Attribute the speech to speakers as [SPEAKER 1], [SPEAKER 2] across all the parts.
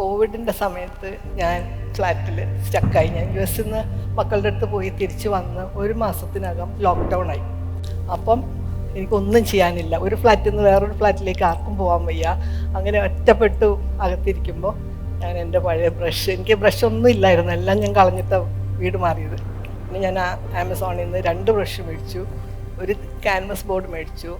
[SPEAKER 1] കോവിഡിന്റെ സമയത്ത് ഞാൻ ഫ്ലാറ്റിൽ സ്റ്റക്കായി. ഞാൻ യു എസിൽ നിന്ന് മക്കളുടെ അടുത്ത് പോയി തിരിച്ചു വന്ന് ഒരു മാസത്തിനകം ലോക്ക്ഡൗൺ ആയി. അപ്പം എനിക്കൊന്നും ചെയ്യാനില്ല. ഒരു ഫ്ലാറ്റിൽ നിന്ന് വേറൊരു ഫ്ലാറ്റിലേക്ക് ആർക്കും പോകാൻ വയ്യ. അങ്ങനെ ഒറ്റപ്പെട്ടു അകത്തിരിക്കുമ്പോൾ ഞാൻ എന്റെ പഴയ ബ്രഷ് എനിക്ക് ബ്രഷ് ഒന്നും ഇല്ലായിരുന്നു. എല്ലാം ഞാൻ കളഞ്ഞിട്ട് വീട് മാറിയത്. പിന്നെ ഞാൻ ആമസോണിൽ നിന്ന് രണ്ട് ബ്രഷ് മേടിച്ചു. ഒരു ക്യാൻവസ് ബോർഡ് മേടിച്ചു.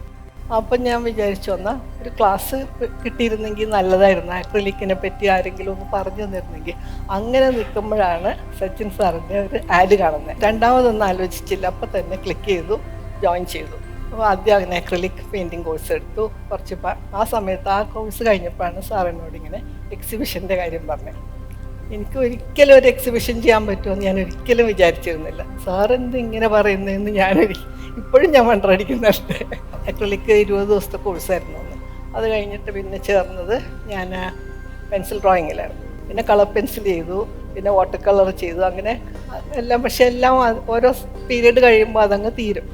[SPEAKER 1] അപ്പം ഞാൻ വിചാരിച്ചു എന്നാൽ ഒരു ക്ലാസ് കിട്ടിയിരുന്നെങ്കിൽ നല്ലതായിരുന്നു. ആക്രിലിക്കിനെ പറ്റി ആരെങ്കിലും ഒന്ന് പറഞ്ഞു തന്നിരുന്നെങ്കിൽ. അങ്ങനെ നിൽക്കുമ്പോഴാണ് സച്ചിൻ സാറിന്റെ ഒരു ആഡ് കാണുന്നത്. രണ്ടാമതൊന്നും ആലോചിച്ചില്ല. അപ്പം തന്നെ ക്ലിക്ക് ചെയ്തു ജോയിൻ ചെയ്തു. അപ്പോൾ ആദ്യം അങ്ങനെ അക്രലിക് പെയിന്റിങ് കോഴ്സ് എടുത്തു. കുറച്ച് ആ സമയത്ത് ആ കോഴ്സ് കഴിഞ്ഞപ്പോഴാണ് സാർ എന്നോട് ഇങ്ങനെ എക്സിബിഷന്റെ കാര്യം പറഞ്ഞത്. എനിക്ക് ഒരിക്കലും ഒരു എക്സിബിഷൻ ചെയ്യാൻ പറ്റുമെന്ന് ഞാൻ ഒരിക്കലും വിചാരിച്ചിരുന്നില്ല. സാർ എന്ത് ഇങ്ങനെ പറയുന്നതെന്ന് ഞാൻ ഒരി- ഇപ്പോഴും ഞാൻ മണ്ടടിക്കുന്നുണ്ട് അക്രലിക്ക് ഇരുപത് ദിവസത്തെ കോഴ്സായിരുന്നു അന്ന്. അത് കഴിഞ്ഞിട്ട് പിന്നെ ചേർന്നത് ഞാൻ പെൻസിൽ ഡ്രോയിങ്ങിലായിരുന്നു പിന്നെ കളർ പെൻസിൽ ചെയ്തു പിന്നെ വാട്ടർ കളർ ചെയ്തു അങ്ങനെ എല്ലാം പക്ഷെ എല്ലാം ഓരോ പീരീഡ് കഴിയുമ്പോൾ അതങ്ങ് തീരും.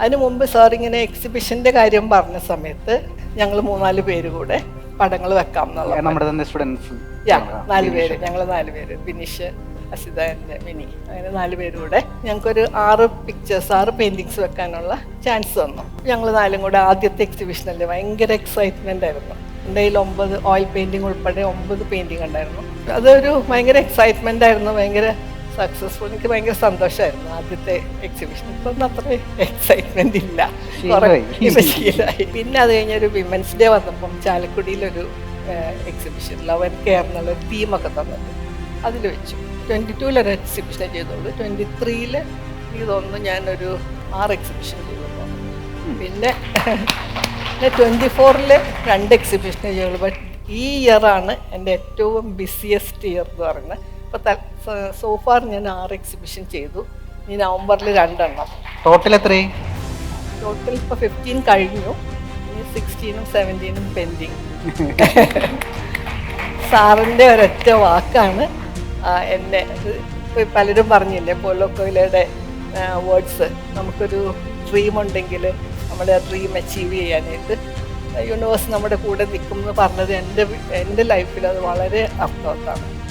[SPEAKER 1] അതിന് മുമ്പ് സാർ ഇങ്ങനെ എക്സിബിഷന്റെ കാര്യം പറഞ്ഞ സമയത്ത് ഞങ്ങൾ മൂന്നാൽ പേര് കൂടെ പടങ്ങൾ വെക്കാം എന്നുള്ള
[SPEAKER 2] നമ്മുടെ തന്നെ സ്റ്റുഡൻസ്
[SPEAKER 1] നാല് പേര് ഞങ്ങൾ നാല് പേര് ബിനിഷ് അസിത എന്റെ മിനി. അങ്ങനെ നാല് പേര് കൂടെ ഞങ്ങൾക്കൊരു ആറ് പിക്ചേഴ്സ് ആറ് പെയിന്റിങ്സ് വെക്കാനുള്ള ചാൻസ് വന്നു. ഞങ്ങൾ നാലും കൂടെ ആദ്യത്തെ എക്സിബിഷനല്ലേ ഭയങ്കര എക്സൈറ്റ്മെന്റ് ആയിരുന്നു. എന്റെ കയ്യിൽ ഒമ്പത് ഓയിൽ പെയിന്റിങ് ഉൾപ്പെടെ ഒമ്പത് പെയിന്റിങ് ഉണ്ടായിരുന്നു. അതൊരു ഭയങ്കര എക്സൈറ്റ്മെന്റ് ആയിരുന്നു ഭയങ്കര സക്സസ്ഫുൾ എനിക്ക് ഭയങ്കര സന്തോഷമായിരുന്നു ആദ്യത്തെ എക്സിബിഷൻ ഇപ്പം അത്ര എക്സൈറ്റ്മെന്റ് ഇല്ല.
[SPEAKER 2] ശീലമായി.
[SPEAKER 1] പിന്നെ അത് കഴിഞ്ഞൊരു വിമൻസ് ഡേ വന്നപ്പം ചാലക്കുടിയിലൊരു എക്സിബിഷൻ ലവൻ കെയർ എന്നുള്ള തീമൊക്കെ തന്നിട്ട് അതിൽ വെച്ചു. ട്വന്റി ടൂലൊരു എക്സിബിഷൻ ചെയ്തോളൂ ട്വന്റി ത്രീയിൽ ഇതൊന്ന് ഞാനൊരു ആറ് എക്സിബിഷൻ ചെയ്തോളൂ പിന്നെ ട്വന്റി ഫോറിൽ രണ്ട് എക്സിബിഷൻ ചെയ്തോളൂ ബട്ട് ഈ ഇയറാണ് എന്റെ ഏറ്റവും ബിസിയസ്റ്റ് ഇയർ എന്ന് പറയുന്നത്. ഇപ്പോൾ സോഫാർ ഞാൻ ആറ് എക്സിബിഷൻ ചെയ്തു. ഈ നവംബറിൽ രണ്ടെണ്ണം.
[SPEAKER 2] ടോട്ടൽ എത്രയും
[SPEAKER 1] ടോട്ടൽ ഇപ്പോൾ ഫിഫ്റ്റീൻ കഴിഞ്ഞു. ഇനി സിക്സ്റ്റീനും സെവന്റീനും പെൻഡിങ് സാറിന്റെ ഒരൊറ്റ വാക്കാണ് എന്നെ പലരും പറഞ്ഞില്ലേ പോലോ വേർഡ്സ് നമുക്കൊരു ഡ്രീം ഉണ്ടെങ്കിൽ നമ്മുടെ ഡ്രീം അച്ചീവ് ചെയ്യാനായിട്ട്. യൂണിവേഴ്സ് നമ്മുടെ കൂടെ നിൽക്കും എന്ന് പറഞ്ഞത് എന്റെ എന്റെ ലൈഫിൽ അത് വളരെ അർത്ഥവത്താണ്.